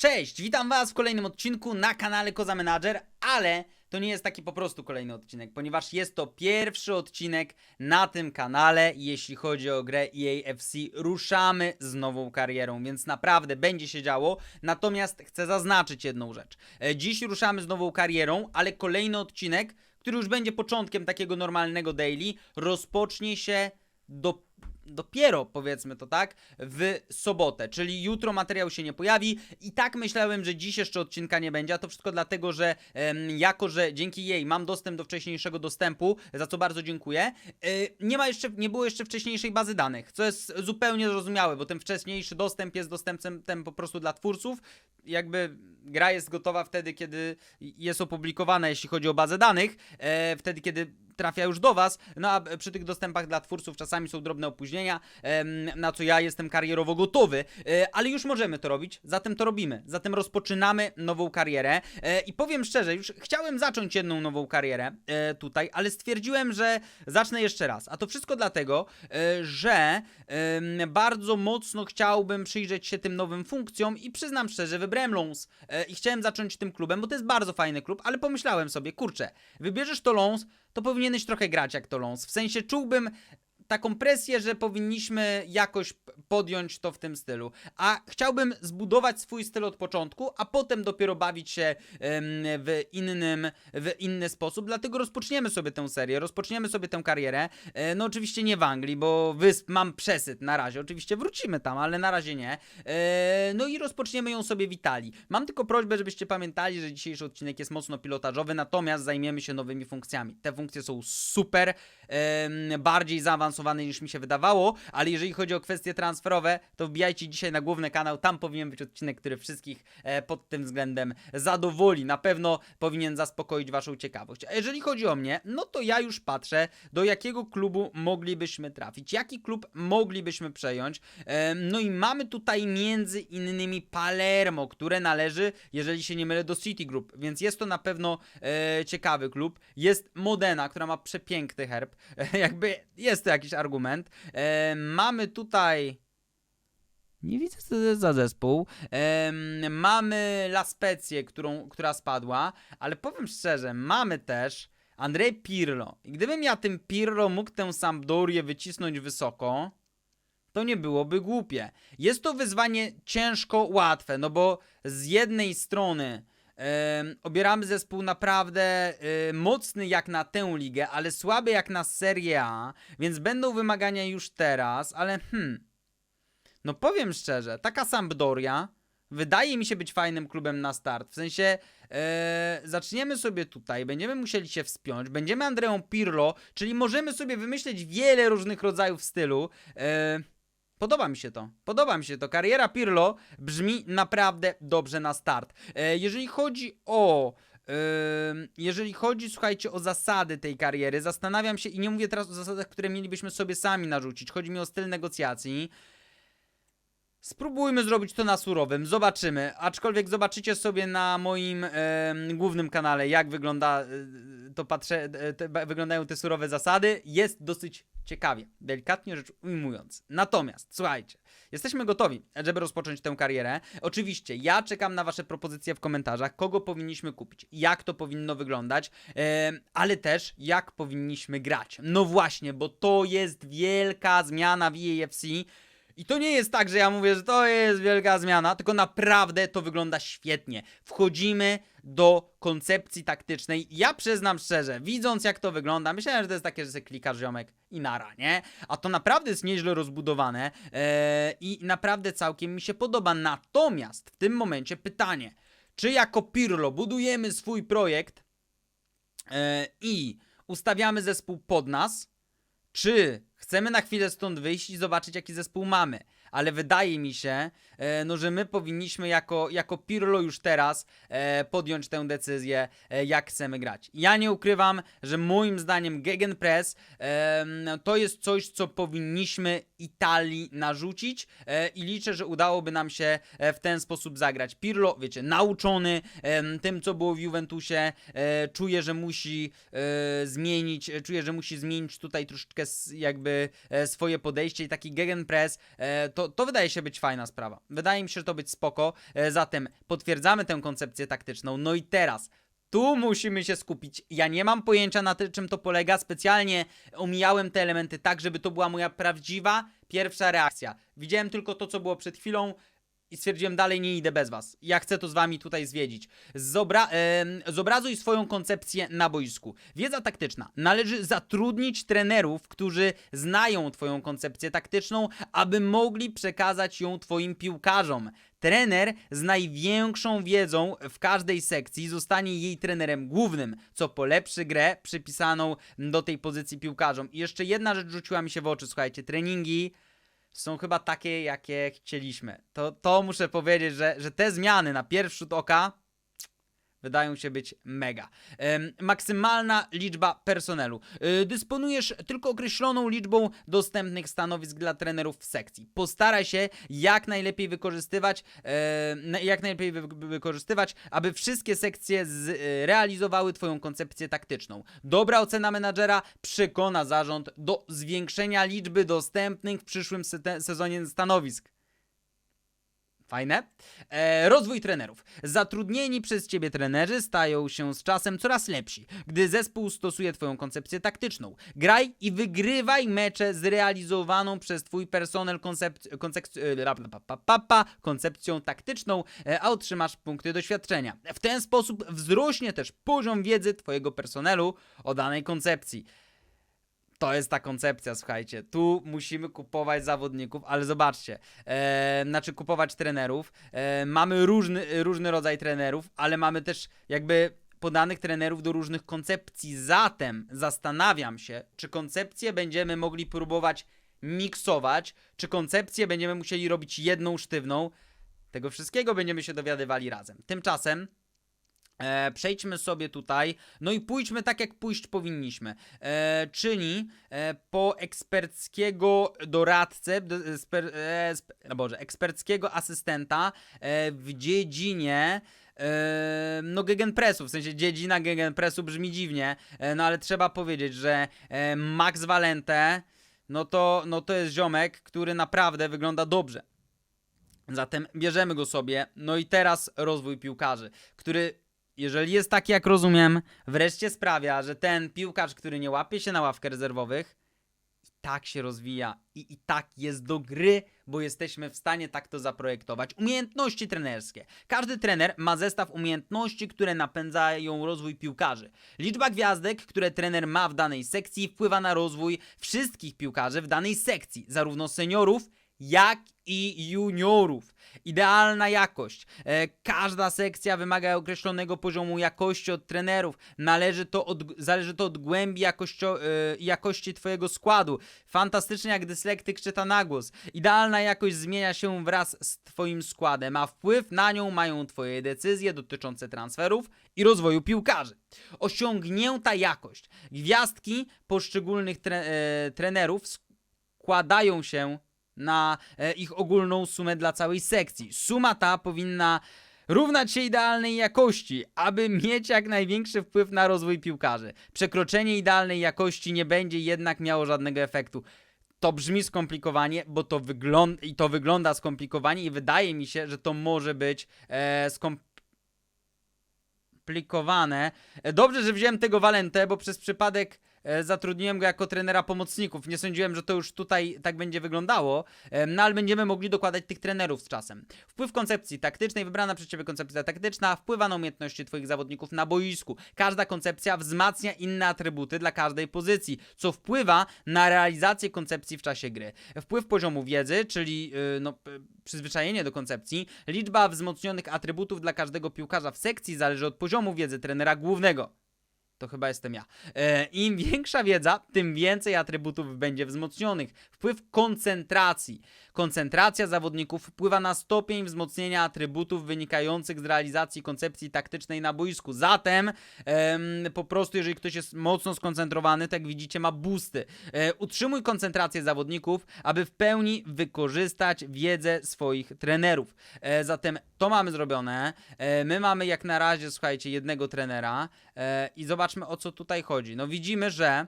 Cześć, witam was w kolejnym odcinku na kanale Koza Manager, ale to nie jest taki po prostu kolejny odcinek, ponieważ jest to pierwszy odcinek na tym kanale, jeśli chodzi o grę EA FC. Ruszamy z nową karierą, więc naprawdę będzie się działo. Natomiast chcę zaznaczyć jedną rzecz. E, Dziś ruszamy z nową karierą, ale kolejny odcinek, który już będzie początkiem takiego normalnego daily, rozpocznie się do dopiero, powiedzmy to tak, w sobotę, czyli jutro materiał się nie pojawi. I tak myślałem, że dziś jeszcze odcinka nie będzie, a to wszystko dlatego, że em, jako, że dzięki jej mam dostęp do wcześniejszego dostępu, za co bardzo dziękuję, y, nie ma jeszcze, nie było jeszcze wcześniejszej bazy danych, co jest zupełnie zrozumiałe, bo ten wcześniejszy dostęp jest dostępem po prostu dla twórców, jakby gra jest gotowa wtedy, kiedy jest opublikowana, jeśli chodzi o bazę danych, e, wtedy, kiedy trafia już do Was, no a przy tych dostępach dla twórców czasami są drobne opóźnienia, na co ja jestem karierowo gotowy, e, ale już możemy to robić, zatem to robimy, zatem rozpoczynamy nową karierę. E, i powiem szczerze, już chciałem zacząć jedną nową karierę e, tutaj, ale stwierdziłem, że zacznę jeszcze raz, a to wszystko dlatego, że bardzo mocno chciałbym przyjrzeć się tym nowym funkcjom i przyznam szczerze, wybrałem Lons i chciałem zacząć tym klubem, bo to jest bardzo fajny klub, ale pomyślałem sobie, kurczę, wybierzesz to Lons, to powinieneś trochę grać jak to Lons. W sensie czułbym taką presję, że powinniśmy jakoś podjąć to w tym stylu. A chciałbym zbudować swój styl od początku, a potem dopiero bawić się w innym, w inny sposób. Dlatego rozpoczniemy sobie tę serię, rozpoczniemy sobie tę karierę. E, No oczywiście nie w Anglii, bo wysp mam przesyt na razie. Oczywiście wrócimy tam, ale na razie nie. E, No i rozpoczniemy ją sobie w Italii. Mam tylko prośbę, żebyście pamiętali, że dzisiejszy odcinek jest mocno pilotażowy, natomiast zajmiemy się nowymi funkcjami. Te funkcje są super, bardziej zaawansowane niż mi się wydawało, ale jeżeli chodzi o kwestie transferowe, to wbijajcie dzisiaj na główny kanał, tam powinien być odcinek, który wszystkich e, pod tym względem zadowoli. Na pewno powinien zaspokoić waszą ciekawość. A jeżeli chodzi o mnie, no to ja już patrzę, do jakiego klubu moglibyśmy trafić, jaki klub moglibyśmy przejąć. Em, No i mamy tutaj między innymi Palermo, które należy, jeżeli się nie mylę, do City Group, więc jest to na pewno e, ciekawy klub. Jest Modena, która ma przepiękny herb, jakby jest to jakiś argument. E, mamy tutaj... Nie widzę, co to jest za zespół. Em, mamy La Spezję, którą, która spadła, ale powiem szczerze, mamy też Andrzej Pirlo. I gdybym ja tym Pirlo mógł tę Sampdorię wycisnąć wysoko, to nie byłoby głupie. Jest to wyzwanie ciężko łatwe, no bo z jednej strony obieramy zespół naprawdę e, mocny jak na tę ligę, ale słaby jak na Serie A, więc będą wymagania już teraz, ale hmm. No powiem szczerze, taka Sampdoria wydaje mi się być fajnym klubem na start. W sensie e, zaczniemy sobie tutaj, będziemy musieli się wspiąć, będziemy Andreą Pirlo, czyli możemy sobie wymyśleć wiele różnych rodzajów stylu. E, Podoba mi się to. Podoba mi się to. Kariera Pirlo brzmi naprawdę dobrze na start. E, jeżeli chodzi o. jeżeli chodzi, słuchajcie, o zasady tej kariery, zastanawiam się i nie mówię teraz o zasadach, które mielibyśmy sobie sami narzucić. Chodzi mi o styl negocjacji. Spróbujmy zrobić to na surowym, zobaczymy. Aczkolwiek zobaczycie sobie na moim em, głównym kanale, jak wygląda e, to patrzę, e, te, wyglądają te surowe zasady. Jest dosyć ciekawie, delikatnie rzecz ujmując. Natomiast, słuchajcie, jesteśmy gotowi, żeby rozpocząć tę karierę. Oczywiście, ja czekam na Wasze propozycje w komentarzach, kogo powinniśmy kupić, jak to powinno wyglądać, ale też jak powinniśmy grać. No właśnie, bo to jest wielka zmiana w EAFC. I to nie jest tak, że ja mówię, że to jest wielka zmiana, tylko naprawdę to wygląda świetnie. Wchodzimy do koncepcji taktycznej. Ja przyznam szczerze, widząc jak to wygląda, myślałem, że to jest takie, że sobie klikasz ziomek i nara, nie? A to naprawdę jest nieźle rozbudowane eee, i naprawdę całkiem mi się podoba. Natomiast w tym momencie pytanie, czy jako Pirlo budujemy swój projekt e, i ustawiamy zespół pod nas, czy chcemy na chwilę stąd wyjść i zobaczyć, jaki zespół mamy. Ale wydaje mi się, no, że my powinniśmy jako, jako Pirlo już teraz e, podjąć tę decyzję, e, jak chcemy grać. Ja nie ukrywam, że moim zdaniem Gegenpress e, to jest coś, co powinniśmy Italii narzucić e, i liczę, że udałoby nam się e, w ten sposób zagrać. Pirlo, wiecie, nauczony tym, co było w Juventusie, e, czuje, że musi e, zmienić, e, czuje, że musi zmienić tutaj troszeczkę jakby e, swoje podejście i taki gegenpress, e, to, to wydaje się być fajna sprawa. Wydaje mi się, że to być spoko. E, zatem potwierdzamy tę koncepcję taktyczną. No i teraz. Tu musimy się skupić. Ja nie mam pojęcia na tym, czym to polega. Specjalnie omijałem te elementy tak, żeby to była moja prawdziwa pierwsza reakcja. Widziałem tylko to, co było przed chwilą i stwierdziłem dalej nie idę bez was. Ja chcę to z wami tutaj zwiedzić. Zobra em, zobrazuj swoją koncepcję na boisku. Wiedza taktyczna. Należy zatrudnić trenerów, którzy znają twoją koncepcję taktyczną, aby mogli przekazać ją twoim piłkarzom. Trener z największą wiedzą w każdej sekcji zostanie jej trenerem głównym, co polepszy grę przypisaną do tej pozycji piłkarzom. I jeszcze jedna rzecz rzuciła mi się w oczy, słuchajcie, treningi są chyba takie, jakie chcieliśmy. To, to muszę powiedzieć, że, że te zmiany na pierwszy rzut oka wydają się być mega. Maksymalna liczba personelu. Y, dysponujesz tylko określoną liczbą dostępnych stanowisk dla trenerów w sekcji. Postaraj się jak najlepiej wykorzystywać, e, jak najlepiej wy, wy- wykorzystywać, aby wszystkie sekcje z, e, Twoją koncepcję taktyczną. Dobra ocena menadżera przekona zarząd do zwiększenia liczby dostępnych w przyszłym sezonie stanowisk. Fajne. E, rozwój trenerów. Zatrudnieni przez ciebie trenerzy stają się z czasem coraz lepsi, gdy zespół stosuje twoją koncepcję taktyczną. Graj i wygrywaj mecze zrealizowaną przez twój personel koncept, koncept, e, koncepcją taktyczną, e, a otrzymasz punkty doświadczenia. W ten sposób wzrośnie też poziom wiedzy twojego personelu o danej koncepcji. To jest ta koncepcja, słuchajcie. Tu musimy kupować zawodników, ale zobaczcie, e, znaczy kupować trenerów. E, mamy różny, różny rodzaj trenerów, ale mamy też jakby podanych trenerów do różnych koncepcji. Zatem zastanawiam się, czy koncepcje będziemy mogli próbować miksować, czy koncepcje będziemy musieli robić jedną sztywną. Tego wszystkiego będziemy się dowiadywali razem. Tymczasem E, przejdźmy sobie tutaj, no i pójdźmy tak, jak pójść powinniśmy. E, czyli e, po eksperckiego doradcę, sper, e, sp, no Boże, eksperckiego asystenta e, w dziedzinie. E, no, gegenpressu, w sensie dziedzina gegenpressu brzmi dziwnie, e, no ale trzeba powiedzieć, że Max Valente, no to, no to jest ziomek, który naprawdę wygląda dobrze. Zatem bierzemy go sobie. No i teraz rozwój piłkarzy, który, jeżeli jest taki, jak rozumiem, wreszcie sprawia, że ten piłkarz, który nie łapie się na ławkę rezerwowych, i tak się rozwija i, i tak jest do gry, bo jesteśmy w stanie tak to zaprojektować. Umiejętności trenerskie. Każdy trener ma zestaw umiejętności, które napędzają rozwój piłkarzy. Liczba gwiazdek, które trener ma w danej sekcji, wpływa na rozwój wszystkich piłkarzy w danej sekcji, zarówno seniorów, jak i juniorów. Idealna jakość. E, każda sekcja wymaga określonego poziomu jakości od trenerów. Należy to od, zależy to od głębi jakościo, e, jakości Twojego składu. Fantastycznie, jak dyslektyk czyta na głos. Idealna jakość zmienia się wraz z Twoim składem, a wpływ na nią mają Twoje decyzje dotyczące transferów i rozwoju piłkarzy. Osiągnięta jakość. Gwiazdki poszczególnych tre, e, trenerów składają się na e, ich ogólną sumę dla całej sekcji. Suma ta powinna równać się idealnej jakości, aby mieć jak największy wpływ na rozwój piłkarzy. Przekroczenie idealnej jakości nie będzie jednak miało żadnego efektu. To brzmi skomplikowanie, bo to wygląda i to wygląda skomplikowanie i wydaje mi się, że to może być e, skomplikowane. E, Dobrze, że wziąłem tego Walentę, bo przez przypadek zatrudniłem go jako trenera pomocników. Nie sądziłem, że to już tutaj tak będzie wyglądało, e, no ale będziemy mogli dokładać tych trenerów z czasem. Wpływ koncepcji taktycznej, wybrana przez Ciebie koncepcja taktyczna wpływa na umiejętności Twoich zawodników na boisku. Każda koncepcja wzmacnia inne atrybuty dla każdej pozycji, co wpływa na realizację koncepcji w czasie gry. Wpływ poziomu wiedzy, czyli yy, no, przyzwyczajenie do koncepcji, liczba wzmocnionych atrybutów dla każdego piłkarza w sekcji zależy od poziomu wiedzy trenera głównego. To chyba jestem ja. E, Im większa wiedza, tym więcej atrybutów będzie wzmocnionych. Wpływ koncentracji. Koncentracja zawodników wpływa na stopień wzmocnienia atrybutów wynikających z realizacji koncepcji taktycznej na boisku. Zatem em, po prostu, jeżeli ktoś jest mocno skoncentrowany, tak jak widzicie, ma boosty. E, utrzymuj koncentrację zawodników, aby w pełni wykorzystać wiedzę swoich trenerów. E, zatem to mamy zrobione. E, my mamy jak na razie, słuchajcie, jednego trenera e, i zobaczmy o co tutaj chodzi. No widzimy, że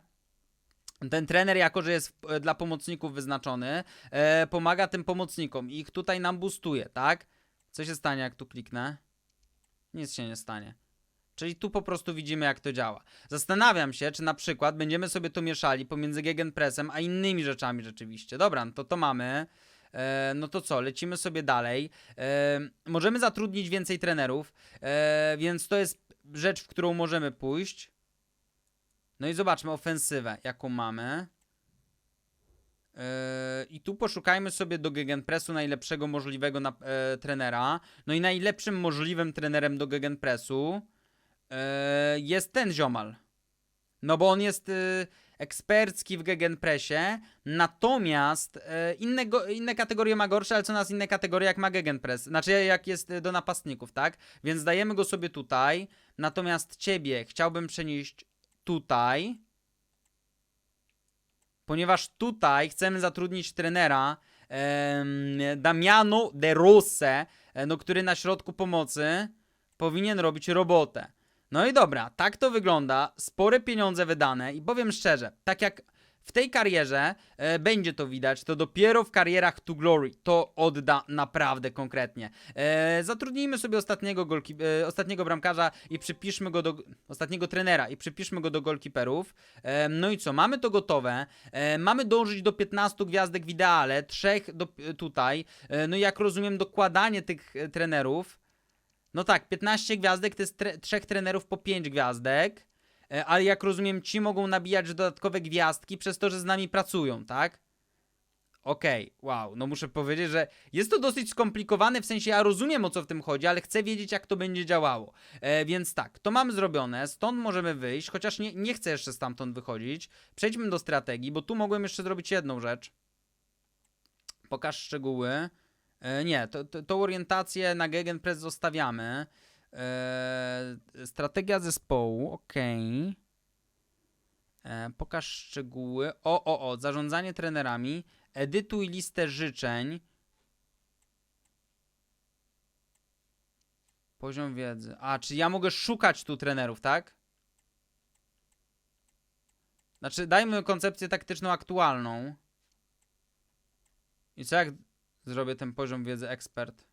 ten trener, jako że jest e, dla pomocników wyznaczony, e, pomaga tym pomocnikom i ich tutaj nam boostuje, tak? Co się stanie, jak tu kliknę? Nic się nie stanie. Czyli tu po prostu widzimy, jak to działa. Zastanawiam się, czy na przykład będziemy sobie to mieszali pomiędzy Gegenpressem a innymi rzeczami rzeczywiście. Dobra, no to to mamy. E, no to co, lecimy sobie dalej. E, możemy zatrudnić więcej trenerów, e, więc to jest rzecz, w którą możemy pójść. No i zobaczmy ofensywę, jaką mamy. Yy, I tu poszukajmy sobie do Gegenpressu najlepszego możliwego na, e, trenera. No i najlepszym możliwym trenerem do Gegenpressu e, jest ten ziomal. No bo on jest e, ekspercki w Gegenpressie, natomiast inne, go, inne kategorie ma gorsze, ale co nas inne kategorie jak ma Gegenpress, znaczy jak jest do napastników, tak? Więc dajemy go sobie tutaj, natomiast ciebie chciałbym przenieść tutaj, ponieważ tutaj chcemy zatrudnić trenera Damiano De Rosse, e, no, który na środku pomocy powinien robić robotę. No i dobra, tak to wygląda, spore pieniądze wydane i powiem szczerze, tak jak w tej karierze e, będzie to widać, to dopiero w karierach to glory to odda naprawdę konkretnie. E, zatrudnijmy sobie ostatniego, golki, e, ostatniego bramkarza i przypiszmy go do ostatniego trenera i przypiszmy go do golkiperów. E, no i co, mamy to gotowe. E, mamy dążyć do 15 gwiazdek w ideale, trzech do, tutaj. E, no i jak rozumiem, dokładanie tych e, trenerów. No tak, 15 gwiazdek to jest tre trzech trenerów po 5 gwiazdek. E, ale jak rozumiem, ci mogą nabijać dodatkowe gwiazdki przez to, że z nami pracują, tak? Okej, wow, no muszę powiedzieć, że jest to dosyć skomplikowane, w sensie ja rozumiem o co w tym chodzi, ale chcę wiedzieć jak to będzie działało. E, więc tak, to mamy zrobione, stąd możemy wyjść, chociaż nie, nie chcę jeszcze stamtąd wychodzić. Przejdźmy do strategii, bo tu mogłem jeszcze zrobić jedną rzecz. Pokaż szczegóły. E, nie, to, to, tą orientację na Gegenpress zostawiamy. E, strategia zespołu, okej. E, pokaż szczegóły. O, o, o, zarządzanie trenerami. Edytuj listę życzeń. Poziom wiedzy. A, czy ja mogę szukać tu trenerów, tak? Znaczy, dajmy koncepcję taktyczną aktualną. I co jak zrobię ten poziom wiedzy ekspert?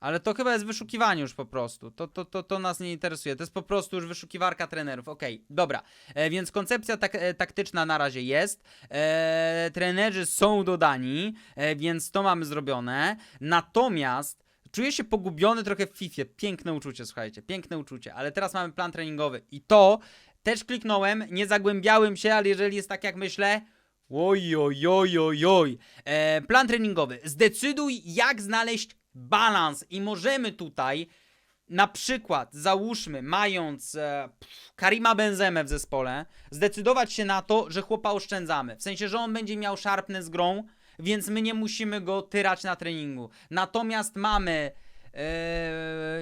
Ale to chyba jest wyszukiwanie już po prostu. To, to, to, to nas nie interesuje. To jest po prostu już wyszukiwarka trenerów. Okej, dobra. E, więc koncepcja tak, e, taktyczna na razie jest. E, trenerzy są dodani, e, więc to mamy zrobione. Natomiast czuję się pogubiony trochę w FIFA. Piękne uczucie, słuchajcie. Piękne uczucie. Ale teraz mamy plan treningowy. I to też kliknąłem. Nie zagłębiałem się, ale jeżeli jest tak jak myślę. Oj, oj, oj, oj, oj. E, plan treningowy. Zdecyduj, jak znaleźć balans i możemy tutaj na przykład, załóżmy, mając e, pff, Karima Benzemę w zespole, zdecydować się na to, że chłopa oszczędzamy. W sensie, że on będzie miał szarpny z grą, więc my nie musimy go tyrać na treningu. Natomiast mamy e,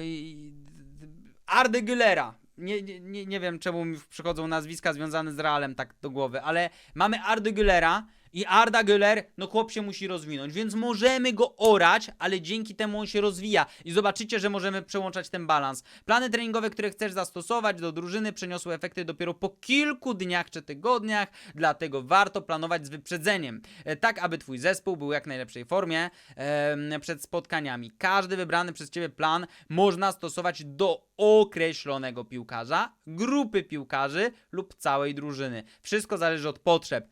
Güllera. Nie, nie, nie, wiem, czemu mi przychodzą nazwiska związane z Realem tak do głowy, ale mamy Güllera i Arda Güler, no chłop się musi rozwinąć, więc możemy go orać, ale dzięki temu on się rozwija i zobaczycie, że możemy przełączać ten balans. Plany treningowe, które chcesz zastosować do drużyny przeniosły efekty dopiero po kilku dniach czy tygodniach, dlatego warto planować z wyprzedzeniem, e, tak aby twój zespół był jak najlepszej formie przed spotkaniami. Każdy wybrany przez ciebie plan można stosować do określonego piłkarza, grupy piłkarzy lub całej drużyny. Wszystko zależy od potrzeb.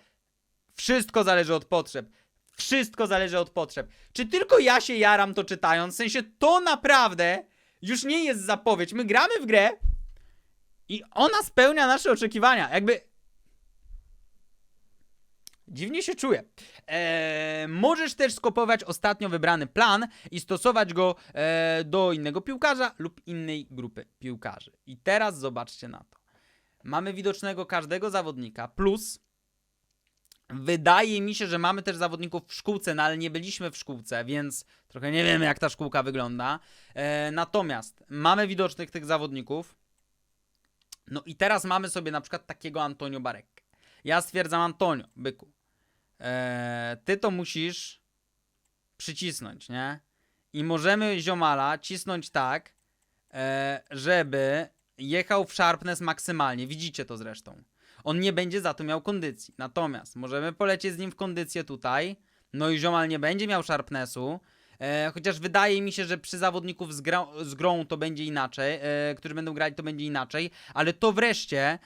Wszystko zależy od potrzeb. Wszystko zależy od potrzeb. Czy tylko ja się jaram to czytając? W sensie to naprawdę już nie jest zapowiedź. My gramy w grę i ona spełnia nasze oczekiwania. Jakby. Dziwnie się czuję. Eee, możesz też skopować ostatnio wybrany plan i stosować go e, do innego piłkarza lub innej grupy piłkarzy. I teraz zobaczcie na to. Mamy widocznego każdego zawodnika plus Wydaje mi się, że mamy też zawodników w szkółce, no ale nie byliśmy w szkółce, więc trochę nie wiemy, jak ta szkółka wygląda. E, natomiast mamy widocznych tych zawodników. No i teraz mamy sobie na przykład takiego Antonio Barek. Ja stwierdzam, Antonio, byku, e, ty to musisz przycisnąć, nie? I możemy ziomala cisnąć tak, e, żeby jechał w sharpness maksymalnie. Widzicie to zresztą. On nie będzie za to miał kondycji. Natomiast możemy polecieć z nim w kondycję tutaj, no i ziomal nie będzie miał sharpnessu, e, chociaż wydaje mi się, że przy zawodników z, gra, z grą to będzie inaczej, e, którzy będą grali to będzie inaczej, ale to wreszcie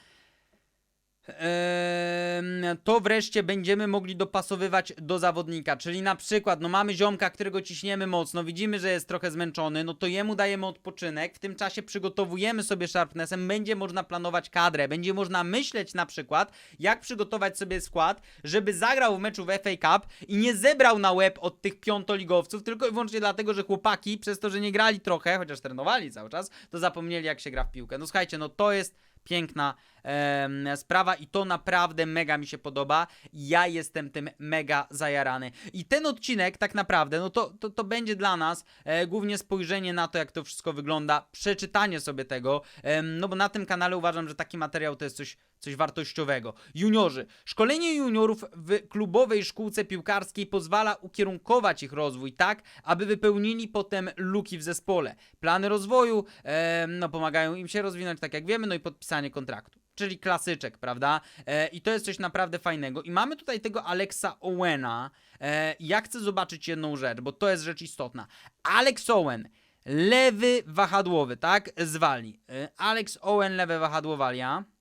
to wreszcie będziemy mogli dopasowywać do zawodnika, czyli na przykład, no mamy ziomka, którego ciśniemy mocno, widzimy, że jest trochę zmęczony, no to jemu dajemy odpoczynek, w tym czasie przygotowujemy sobie sharpnessem, będzie można planować kadrę, będzie można myśleć na przykład, jak przygotować sobie skład, żeby zagrał w meczu w FA Cup i nie zebrał na łeb od tych piątoligowców, tylko i wyłącznie dlatego, że chłopaki, przez to, że nie grali trochę, chociaż trenowali cały czas, to zapomnieli jak się gra w piłkę. No słuchajcie, no to jest piękna em, sprawa i to naprawdę mega mi się podoba. Ja jestem tym mega zajarany. I ten odcinek tak naprawdę, no to, to, to będzie dla nas e, głównie spojrzenie na to, jak to wszystko wygląda, przeczytanie sobie tego, em, no bo na tym kanale uważam, że taki materiał to jest coś, coś wartościowego. Juniorzy. Szkolenie juniorów w klubowej szkółce piłkarskiej pozwala ukierunkować ich rozwój tak, aby wypełnili potem luki w zespole. Plany rozwoju em, no, pomagają im się rozwinąć, tak jak wiemy, no i podpisanie kontraktu. Czyli klasyczek, prawda? E, I to jest coś naprawdę fajnego. I mamy tutaj tego Alexa Owena. E, ja chcę zobaczyć jedną rzecz, bo to jest rzecz istotna. Alex Owen, lewy wahadłowy, tak? Z Walii. E, Alex Owen, lewe wahadło Walia. Mm,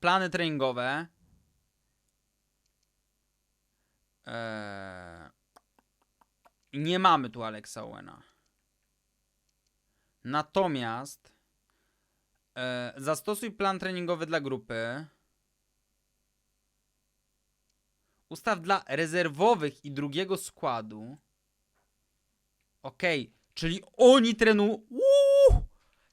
plany treningowe. Eee, nie mamy tu Alexa Owena. Natomiast e, zastosuj plan treningowy dla grupy. Ustaw dla rezerwowych i drugiego składu. Okej, czyli oni trenują.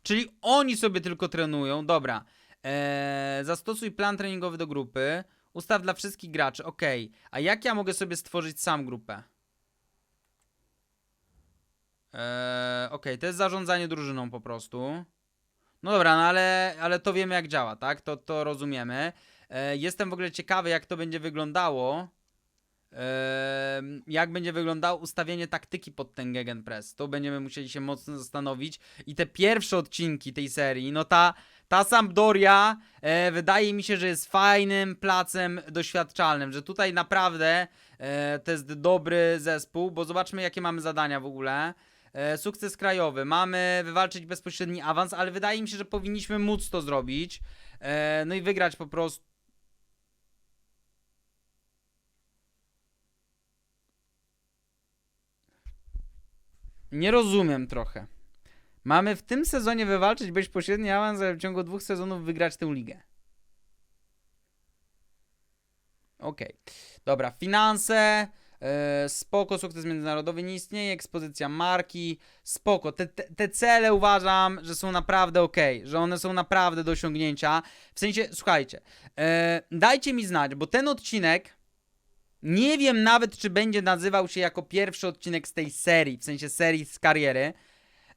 Czyli oni sobie tylko trenują. Dobra. Eee, zastosuj plan treningowy do grupy. Ustaw dla wszystkich graczy. Okej. A jak ja mogę sobie stworzyć sam grupę? Eee, Okej, to jest zarządzanie drużyną po prostu. No dobra, no ale, ale to wiemy jak działa, tak? To, to rozumiemy. Eee, jestem w ogóle ciekawy, jak to będzie wyglądało. Jak będzie wyglądało ustawienie taktyki pod ten Gegenpress. To będziemy musieli się mocno zastanowić. I te pierwsze odcinki tej serii, no ta, ta Sampdoria e, wydaje mi się, że jest fajnym placem doświadczalnym, że tutaj naprawdę e, to jest dobry zespół, bo zobaczmy jakie mamy zadania w ogóle. E, sukces krajowy, mamy wywalczyć bezpośredni awans, ale wydaje mi się, że powinniśmy móc to zrobić. E, no i wygrać po prostu. Nie rozumiem trochę. Mamy w tym sezonie wywalczyć bezpośredni awans, ale w ciągu dwóch sezonów wygrać tę ligę. Okej. Dobra, finanse. e, spoko, sukces międzynarodowy nie istnieje, ekspozycja marki, spoko. Te, te, te cele uważam, że są naprawdę ok, że one są naprawdę do osiągnięcia. W sensie, słuchajcie, e, dajcie mi znać, bo ten odcinek nie wiem nawet, czy będzie nazywał się jako pierwszy odcinek z tej serii, w sensie serii z kariery.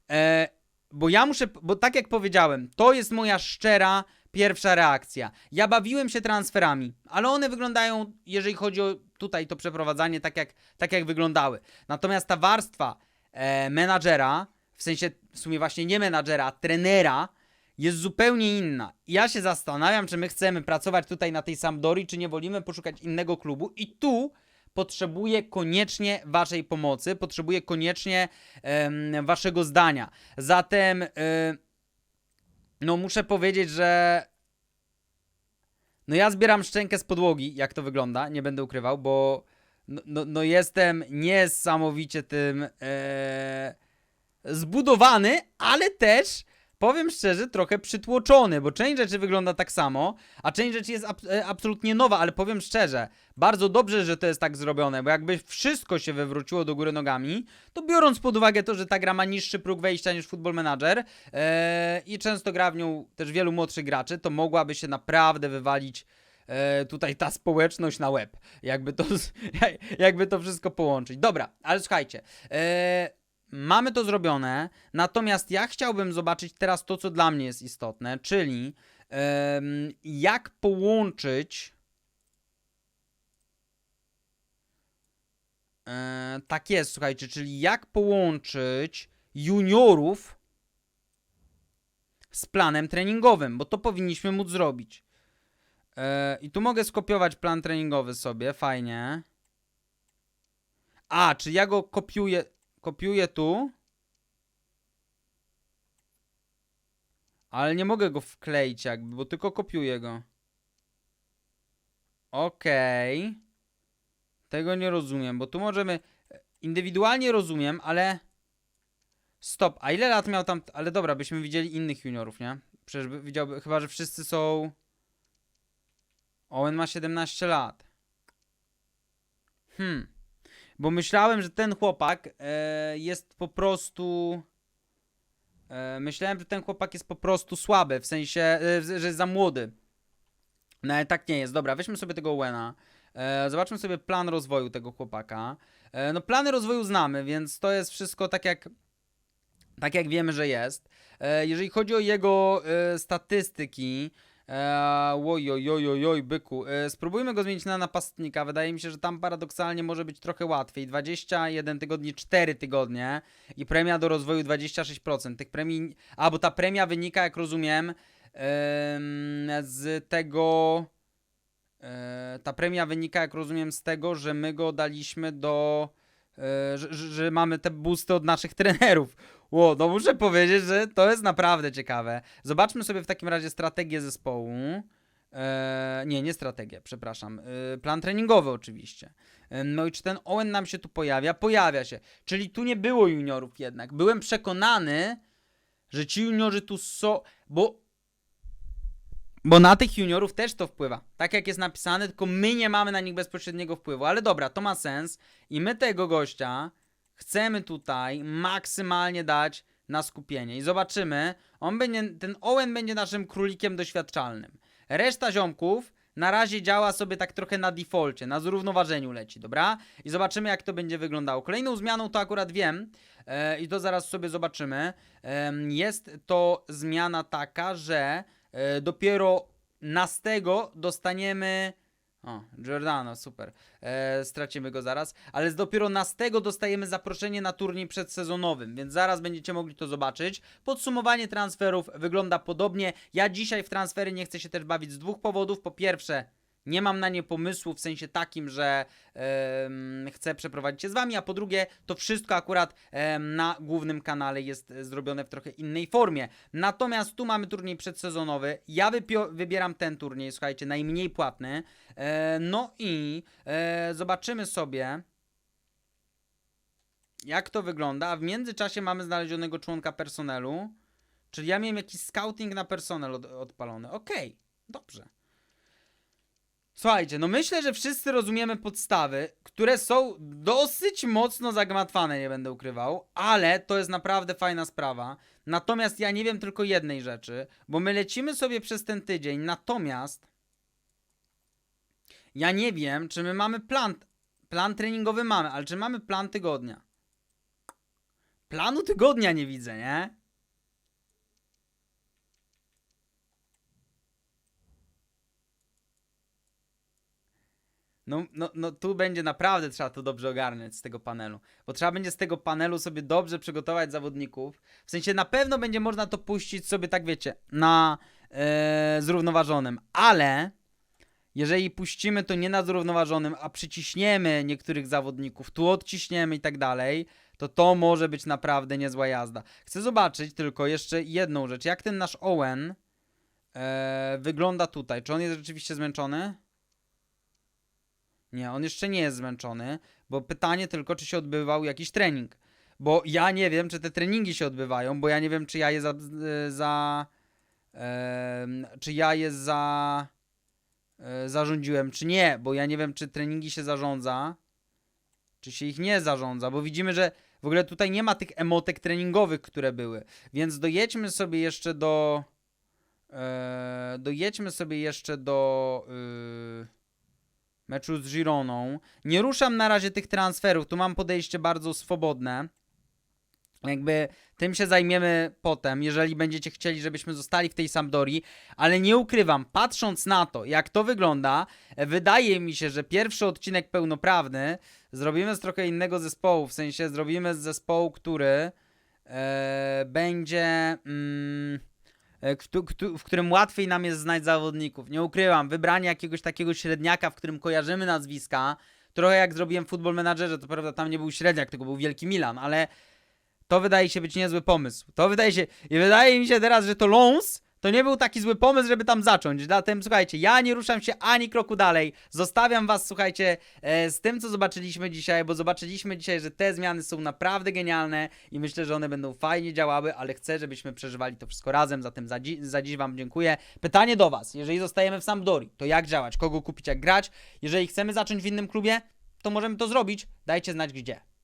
E, bo ja muszę, bo tak jak powiedziałem, to jest moja szczera pierwsza reakcja. Ja bawiłem się transferami, ale one wyglądają, jeżeli chodzi o tutaj to przeprowadzanie, tak jak, tak jak wyglądały. Natomiast ta warstwa e, menadżera, w sensie w sumie właśnie nie menadżera, trenera, jest zupełnie inna. I Ja się zastanawiam, czy my chcemy pracować tutaj na tej Sampdori, czy nie wolimy poszukać innego klubu. I tu potrzebuję koniecznie waszej pomocy, potrzebuję koniecznie waszego zdania. Zatem, y, no muszę powiedzieć, że no ja zbieram szczękę z podłogi, jak to wygląda, nie będę ukrywał, bo no, no, no jestem niesamowicie tym e, zbudowany, ale też powiem szczerze, trochę przytłoczony, bo część rzeczy wygląda tak samo, a część rzeczy jest ab e, absolutnie nowa, ale powiem szczerze, bardzo dobrze, że to jest tak zrobione, bo jakby wszystko się wywróciło do góry nogami, to biorąc pod uwagę to, że ta gra ma niższy próg wejścia niż Football Manager e, i często gra w nią też wielu młodszych graczy, to mogłaby się naprawdę wywalić e, tutaj ta społeczność na web. Jakby to, jakby to wszystko połączyć. Dobra, ale słuchajcie. E, mamy to zrobione, natomiast ja chciałbym zobaczyć teraz to, co dla mnie jest istotne, czyli jak połączyć. E, tak jest, słuchajcie, czyli jak połączyć juniorów z planem treningowym, bo to powinniśmy móc zrobić. E, I tu mogę skopiować plan treningowy sobie, fajnie. A, czy ja go kopiuję, kopiuję tu? Ale nie mogę go wkleić jakby, bo tylko kopiuję go. Okej. Tego nie rozumiem, bo tu możemy... Indywidualnie rozumiem, ale... Stop, a ile lat miał tam... Ale dobra, byśmy widzieli innych juniorów, nie? Przecież by widziałby... Chyba, że wszyscy są... Owen ma 17 lat. Hmm. Bo myślałem, że ten chłopak e, jest po prostu... E, myślałem, że ten chłopak jest po prostu słaby, w sensie, e, że jest za młody. No ale tak nie jest. Dobra, weźmy sobie tego Owena. E, zobaczmy sobie plan rozwoju tego chłopaka. E, no plany rozwoju znamy, więc to jest wszystko tak jak tak jak wiemy, że jest. E, jeżeli chodzi o jego e, statystyki, e, oj, oj, oj, byku, e, spróbujmy go zmienić na napastnika. Wydaje mi się, że tam paradoksalnie może być trochę łatwiej. 21 tygodni, 4 tygodnie i premia do rozwoju 26%. Tych premii, a bo ta premia wynika, jak rozumiem, em, z tego. e, Ta premia wynika, jak rozumiem, z tego, że my go daliśmy do. E, Że, że, mamy te boosty od naszych trenerów. Ło, no muszę powiedzieć, że to jest naprawdę ciekawe. Zobaczmy sobie w takim razie strategię zespołu. E, nie, nie strategię, przepraszam. E, plan treningowy oczywiście. E, no i czy ten Owen nam się tu pojawia? Pojawia się. Czyli tu nie było juniorów jednak. Byłem przekonany, że ci juniorzy tu są, bo bo na tych juniorów też to wpływa. Tak jak jest napisane, tylko my nie mamy na nich bezpośredniego wpływu. Ale dobra, to ma sens. I my tego gościa chcemy tutaj maksymalnie dać na skupienie. I zobaczymy. On będzie, ten Owen będzie naszym królikiem doświadczalnym. Reszta ziomków na razie działa sobie tak trochę na defaulcie, na zrównoważeniu leci, dobra? I zobaczymy, jak to będzie wyglądało. Kolejną zmianą to akurat wiem, e, i to zaraz sobie zobaczymy. Em, jest to zmiana taka, że e, dopiero nastego dostaniemy. O, Giordano, super. E, stracimy go zaraz. Ale z dopiero nastego dostajemy zaproszenie na turniej przedsezonowym, więc zaraz będziecie mogli to zobaczyć. Podsumowanie transferów wygląda podobnie. Ja dzisiaj w transfery nie chcę się też bawić z dwóch powodów. Po pierwsze, nie mam na nie pomysłu w sensie takim, że chcę przeprowadzić się z wami, a po drugie, to wszystko akurat na głównym kanale jest e, zrobione w trochę innej formie. Natomiast tu mamy turniej przedsezonowy. Ja wybieram ten turniej, słuchajcie, najmniej płatny. E, no i e, zobaczymy sobie. Jak to wygląda? A w międzyczasie mamy znalezionego członka personelu. Czyli ja miałem jakiś scouting na personel od, odpalony. Okej, dobrze. Słuchajcie, no myślę, że wszyscy rozumiemy podstawy, które są dosyć mocno zagmatwane, nie będę ukrywał, ale to jest naprawdę fajna sprawa. Natomiast ja nie wiem tylko jednej rzeczy, bo my lecimy sobie przez ten tydzień, natomiast ja nie wiem, czy my mamy plan, plan treningowy mamy, ale czy mamy plan tygodnia? Planu tygodnia nie widzę, nie? No, no, no tu będzie naprawdę trzeba to dobrze ogarnąć z tego panelu. Bo trzeba będzie z tego panelu sobie dobrze przygotować zawodników. W sensie na pewno będzie można to puścić sobie, tak wiecie, na e, zrównoważonym. Ale jeżeli puścimy to nie na zrównoważonym, a przyciśniemy niektórych zawodników, tu odciśniemy i tak dalej, to to może być naprawdę niezła jazda. Chcę zobaczyć tylko jeszcze jedną rzecz. Jak ten nasz Owen e, wygląda tutaj? Czy on jest rzeczywiście zmęczony? Nie, on jeszcze nie jest zmęczony, bo pytanie tylko, czy się odbywał jakiś trening. Bo ja nie wiem, czy te treningi się odbywają, bo ja nie wiem, czy ja je za. e, za em, czy ja je za. e, zarządziłem, czy nie, bo ja nie wiem, czy treningi się zarządza, czy się ich nie zarządza, bo widzimy, że w ogóle tutaj nie ma tych emotek treningowych, które były. Więc dojedźmy sobie jeszcze do. E, dojedźmy sobie jeszcze do. y, meczu z Gironą. Nie ruszam na razie tych transferów, tu mam podejście bardzo swobodne. Jakby tym się zajmiemy potem, jeżeli będziecie chcieli, żebyśmy zostali w tej Sampdorii, ale nie ukrywam, patrząc na to, jak to wygląda, wydaje mi się, że pierwszy odcinek pełnoprawny zrobimy z trochę innego zespołu, w sensie zrobimy z zespołu, który e, będzie któ- w którym łatwiej nam jest znać zawodników. Nie ukrywam, wybranie jakiegoś takiego średniaka, w którym kojarzymy nazwiska, trochę jak zrobiłem w Football Managerze, to prawda tam nie był średniak, tylko był Wielki Milan, ale to wydaje się być niezły pomysł. To wydaje się, i wydaje mi się teraz, że to Lons to nie był taki zły pomysł, żeby tam zacząć. Zatem słuchajcie, ja nie ruszam się ani kroku dalej. Zostawiam was, słuchajcie, e, z tym, co zobaczyliśmy dzisiaj, bo zobaczyliśmy dzisiaj, że te zmiany są naprawdę genialne i myślę, że one będą fajnie działały, ale chcę, żebyśmy przeżywali to wszystko razem. Zatem za, dzi- za dziś wam dziękuję. Pytanie do was, jeżeli zostajemy w Sampdori, to jak działać? Kogo kupić, jak grać? Jeżeli chcemy zacząć w innym klubie, to możemy to zrobić. Dajcie znać gdzie.